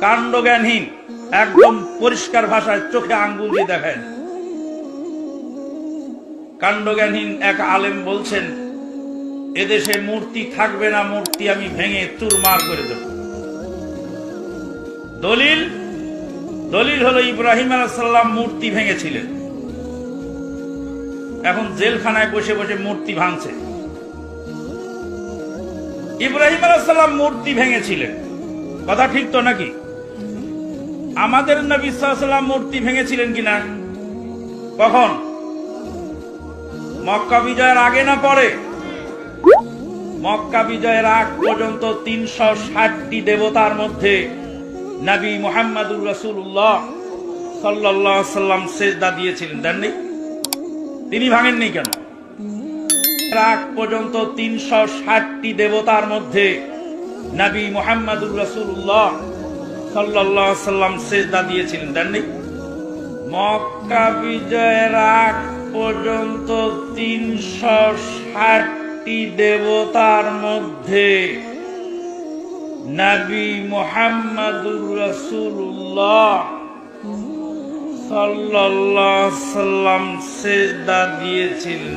কাণ্ডজ্ঞানহীন, একদম পরিষ্কার ভাষায় চোখে আঙ্গুল দিয়ে দেখায় কাণ্ডজ্ঞানহীন এক আলেম বলছেন, এদেশে মূর্তি থাকবে না, মূর্তি আমি ভেঙে চুরমার করে দেব। দলিল? দলিল হলো ইব্রাহিম আলাইসাল্লাম মূর্তি ভেঙেছিলেন। এখন জেলখানায় বসে বসে মূর্তি ভাঙছে। ইব্রাহিম আলাইসাল্লাম মূর্তি ভেঙেছিলেন। কথা ঠিক তো নাকি? আমাদের নবী সাল্লাম মূর্তি ভেঙেছিলেন কিনা? কখন? মক্কা বিজয়ের আগে না পরে? মক্কা বিজয়ের আগ পর্যন্ত তিনশো ষাটটি দেবতার মধ্যে নবী মোহাম্মদুর রসুল্লাহ সাল্লাহ সাল্লাম সেজদা দিয়েছিলেন, দেননি? তিনি ভাঙেননি কেন? আগ পর্যন্ত তিনশো ষাটটি দেবতার মধ্যে নবী মোহাম্মদুর রসুল্লাহ সাল্লাহ সাল্লাম সেজদা দিয়েছিলেন দেননি মক্কা বিজয়ের আগ পর্যন্ত তিনশো ষাটটি দেবতার মধ্যে নবী মোহাম্মদুর রসুল্লাহ সাল্লাহ সাল্লাম সেজদা দিয়েছিলেন।